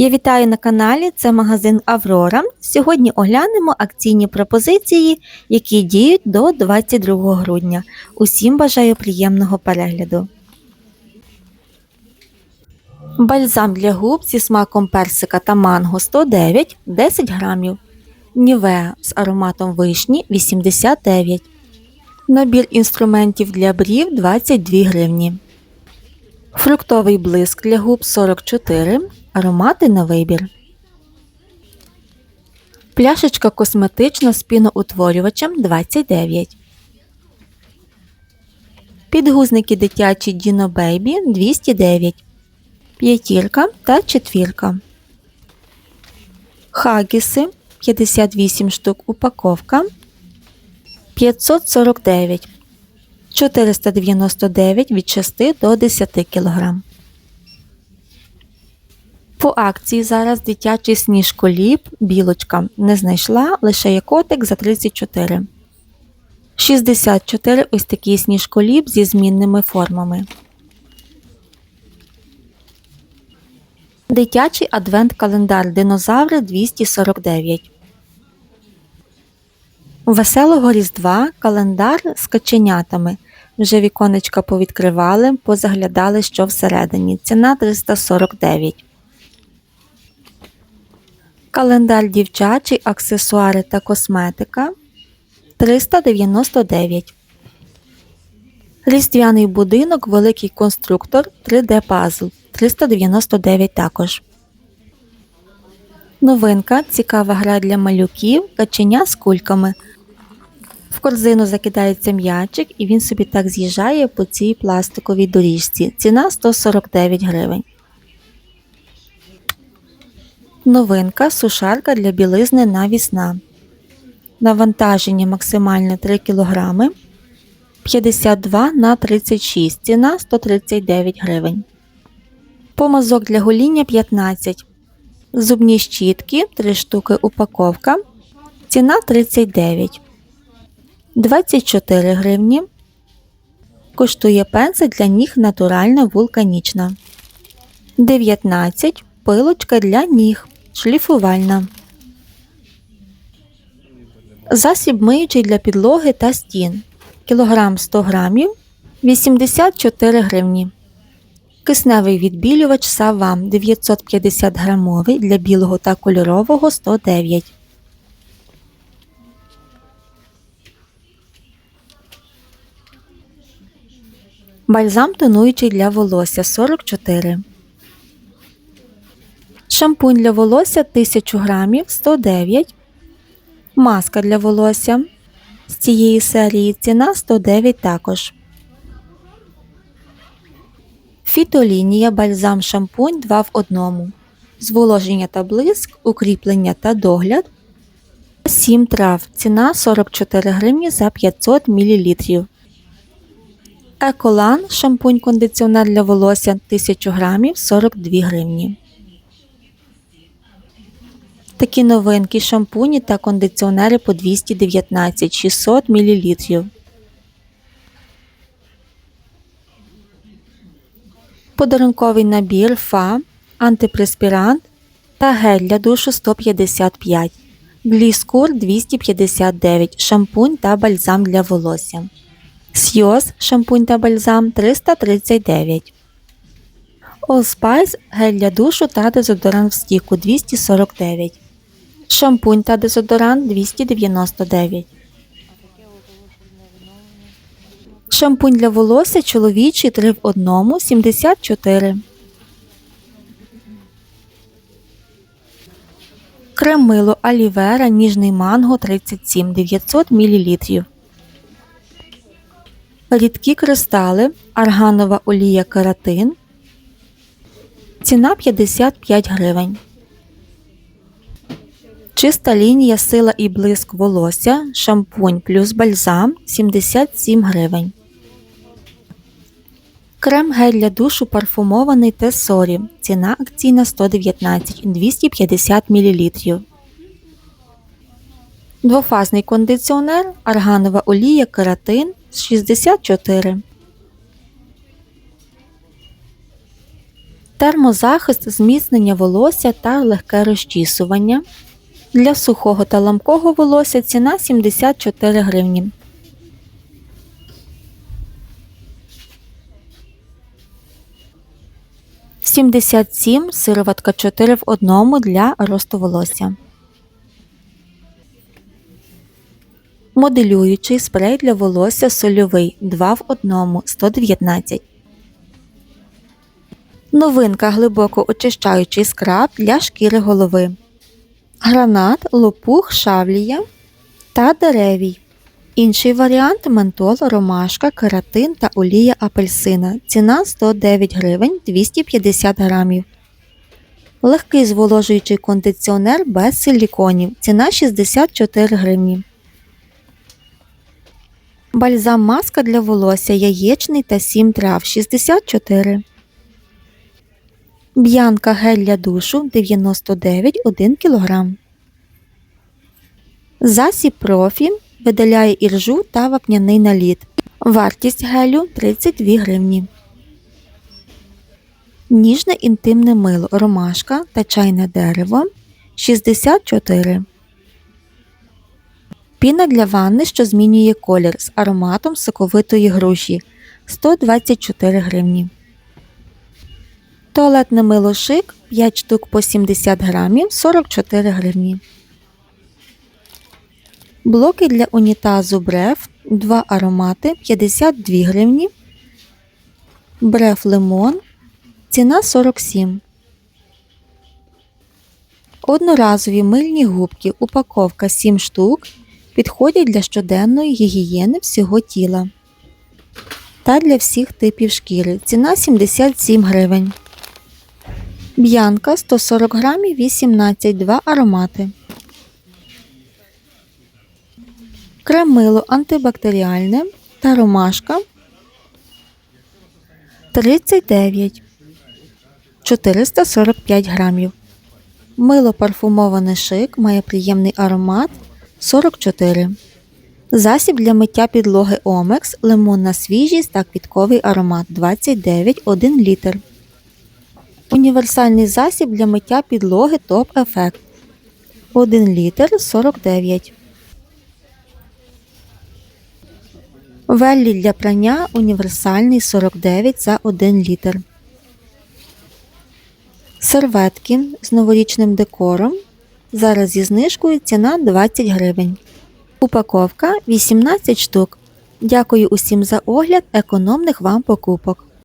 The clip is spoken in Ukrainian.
Я вітаю на каналі, це магазин Аврора. Сьогодні оглянемо акційні пропозиції, які діють до 22 грудня. Усім бажаю приємного перегляду. Бальзам для губ зі смаком персика та манго 109 10 грамів. Нівеа з ароматом вишні 89. Набір інструментів для брів 22 гривні. Фруктовий блиск для губ 44. Аромати на вибір. Пляшечка косметична з піноутворювачем 29. Підгузники дитячі Dino Baby 209. П'ятірка та четвірка. Хагіси 58 штук упаковка 549 499 від 6 до 10 кг. По акції зараз дитячий сніжколіп білочка не знайшла, лише є котик за 34. 64 ось такий сніжколіп зі змінними формами. Дитячий адвент-календар динозаври 249. Веселого Різдва календар з каченятами. Вже віконечка повідкривали, позаглядали, що всередині. Ціна 349. Календар дівчачий, аксесуари та косметика 399. Різдвяний будинок, великий конструктор 3D пазл 399 також. Новинка цікава гра для малюків, каченя з кульками. В корзину закидається м'ячик і він собі так з'їжджає по цій пластиковій доріжці. Ціна 149 гривень. Новинка сушарка для білизни навісна. Навантаження максимальне 3 кг. 52 на 36. Ціна 139 гривень. Помазок для гоління 15. Зубні щітки 3 штуки упаковка. Ціна 39. 24 гривні. Коштує пензель для ніг натуральна вулканічна. 19. Пилочка для ніг. Шліфувальна. Засіб миючий для підлоги та стін. Кілограм 100 грамів 84 гривні. Кисневий відбілювач Савам 950 грамовий для білого та кольорового 109. Бальзам тонуючий для волосся 44. Шампунь для волосся 1000 грамів 109. Маска для волосся. З цієї серії ціна 109 також. Фітолінія бальзам шампунь 2 в 1. Зволоження та блиск, укріплення та догляд. 7 трав. Ціна 44 гривні за 500 мл. Еколан шампунь кондиціонер для волосся 1000 грамів 42 гривні. Такі новинки шампуні та кондиціонери по 219 600 мл. Подарунковий набір ФА, антипреспірант та гель для душу 155, гліскур 259, шампунь та бальзам для волосся. Сйоз шампунь та бальзам 339. Allspice гель для душу та дезодорант в стіку 249. Шампунь та дезодорант 299. Шампунь для волосся чоловічий 3 в 1 74. Крем мило Алівера ніжний манго 37 900 мл. Рідкі кристали, арганова олія кератин. Ціна 55 гривень. Чиста лінія сила і блиск волосся, шампунь плюс бальзам 77 гривень. Крем гель для душу парфумований Тесорі. Ціна акційна 119 250 мл. Двофазний кондиціонер, арганова олія кератин 64. термозахист, зміцнення волосся та легке розчісування. Для сухого та ламкого волосся ціна 74 гривні. Сімдесят сім сироватка 4 в одному для росту волосся. Моделюючий спрей для волосся сольовий 2 в 1 119. Новинка глибоко очищаючий скраб для шкіри голови. Гранат, лопух, шавлія та деревій. Інший варіант ментол, ромашка, кератин та олія апельсина. Ціна 109 гривень 250 грамів. Легкий зволожуючий кондиціонер без силіконів. Ціна 64 гривні. Бальзам маска для волосся яєчний та 7 трав 64. Б'янка гель для душу 99 1 кг. Засіб профі видаляє іржу та вапняний наліт. Вартість гелю 32 гривні. Ніжне інтимне мило ромашка та чайне дерево 64. Піна для ванни, що змінює колір з ароматом соковитої груші 124 гривні. Туалетне мило шик 5 штук по 70 грамів 44 гривні. Блоки для унітазу Бреф 2 аромати 52 гривні. Бреф лимон. Ціна 47. Одноразові мильні губки. Упаковка 7 штук. Підходять для щоденної гігієни всього тіла. Та для всіх типів шкіри. Ціна 77 гривень. Б'янка 140 грамів 18 2 аромати. Кремило антибактеріальне та ромашка 39 445 грамів. Мило парфумоване шик має приємний аромат 44. Засіб для миття підлоги Омекс, лимонна свіжість та квітковий аромат 29 1 літр. Універсальний засіб для миття підлоги Топ Ефект 1 літр 49. Веллі для прання універсальний 49 за 1 літр. Серветки з новорічним декором. Зараз зі знижкою ціна 20 гривень. Упаковка 18 штук. Дякую усім за огляд економних вам покупок.